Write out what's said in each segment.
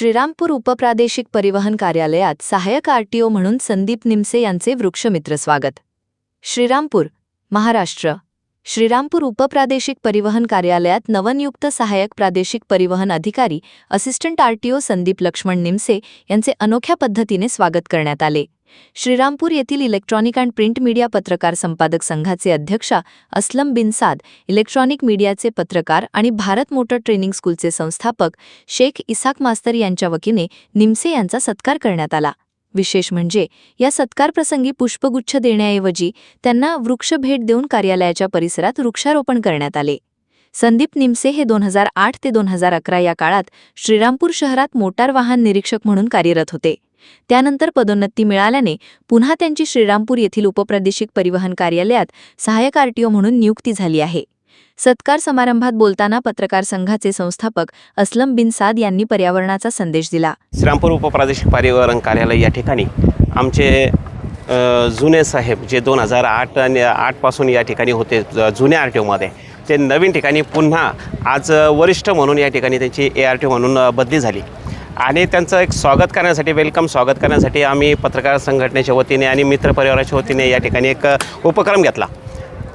श्रीरामपूर उपप्रादेशिक परिवहन कार्यालयात सहाय्यक आरटीओ म्हणून संदीप निमसे यांचे वृक्षमित्र स्वागत. श्रीरामपूर महाराष्ट्र. श्रीरामपूर उपप्रादेशिक परिवहन कार्यालयात नवनियुक्त सहाय्यक प्रादेशिक परिवहन अधिकारी असिस्टंट आरटीओ संदीप लक्ष्मण निमसे यांचे अनोख्या पद्धतीने स्वागत करण्यात आले. श्रीरामपूर येथील इलेक्ट्रॉनिक अँड प्रिंट मीडिया पत्रकार संपादक संघाचे अध्यक्षा अस्लम बिन साद इलेक्ट्रॉनिक मीडियाचे पत्रकार आणि भारत मोटर ट्रेनिंग स्कूलचे संस्थापक शेख इसाक मास्तर यांच्या वतीने निमसे यांचा सत्कार करण्यात आला. विशेष म्हणजे या सत्कारप्रसंगी पुष्पगुच्छ देण्याऐवजी त्यांना वृक्ष भेट देऊन कार्यालयाच्या परिसरात वृक्षारोपण करण्यात आले. संदीप निमसे हे दोन हजार आठ ते दोन हजार अकरा या काळात श्रीरामपूर शहरात मोटार वाहन निरीक्षक म्हणून कार्यरत होते. त्यानंतर पदोन्नती मिळाल्याने पुन्हा त्यांची श्रीरामपूर येथील उपप्रादेशिक परिवहन कार्यालयात सहाय्यक आरटीओ म्हणून नियुक्ती झाली आहे. सत्कार समारंभात बोलताना पत्रकार संघाचे संस्थापक अस्लम बिन साद यांनी पर्यावरणाचा संदेश दिला. श्रीरामपूर उपप्रादेशिक पर्यावरण कार्यालय या ठिकाणी आमचे जुने साहेब जे दोन हजार आठ आणि आठपासून या ठिकाणी होते जुन्या आर टी ओमध्ये ते नवीन ठिकाणी पुन्हा आज वरिष्ठ म्हणून या ठिकाणी त्यांची ए आर टी म्हणून बदली झाली. आणि त्यांचं एक स्वागत करण्यासाठी वेलकम स्वागत करण्यासाठी आम्ही पत्रकार संघटनेच्या वतीने आणि मित्रपरिवाराच्या वतीने या ठिकाणी एक उपक्रम घेतला.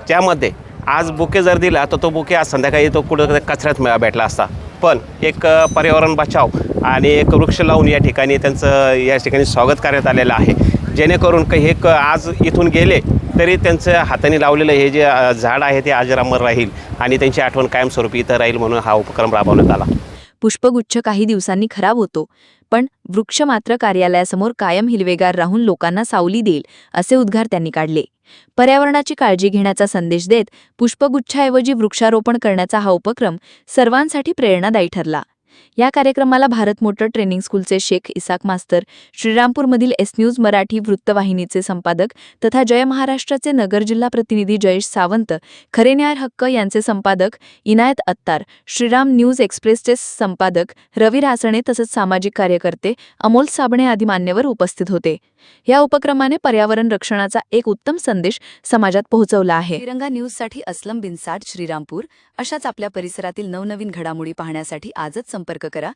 त्यामध्ये आज बुके जर दिला तर तो बुके आज संध्याकाळी तो कुठं कचऱ्यात मिळा भेटला असता. पण एक पर्यावरण बचाव आणि एक वृक्ष लावून या ठिकाणी त्यांचं या ठिकाणी स्वागत करण्यात आलेलं आहे. जेणेकरून काही हे क- आज इथून गेले तरी त्यांचं हाताने लावलेलं हे जे झाड आहे ते अजरामर राहील आणि त्यांची आठवण कायमस्वरूपी इथं राहील म्हणून हा उपक्रम राबवण्यात आला. पुष्पगुच्छ काही दिवसांनी खराब होतो. पण वृक्ष मात्र कार्यालयासमोर कायम हिरवेगार राहून लोकांना सावली देईल असे उद्गार त्यांनी काढले. पर्यावरणाची काळजी घेण्याचा संदेश देत पुष्पगुच्छाऐवजी वृक्षारोपण करण्याचा हा उपक्रम सर्वांसाठी प्रेरणादायी ठरला. या कार्यक्रमाला भारत मोटर ट्रेनिंग स्कूलचे शेख इसाक मास्तर श्रीरामपूरमधील एस न्यूज मराठी वृत्तवाहिनीचे संपादक तथा जय महाराष्ट्राचे नगर जिल्हा प्रतिनिधी जयेश सावंत खरेन्याय हक्क यांचे संपादक इनायत अत्तार श्रीराम न्यूज एक्सप्रेसचे संपादक रवी रासणे तसंच सामाजिक कार्यकर्ते अमोल साबणे आदी मान्यवर उपस्थित होते. या उपक्रमाने पर्यावरण रक्षणाचा एक उत्तम संदेश समाजात पोहोचवला आहे. तिरंगा न्यूजसाठी असलम बिनसाट श्रीरामपूर. अशाच आपल्या परिसरातील नवनवीन घडामोडी पाहण्यासाठी आजच संपर्क करा.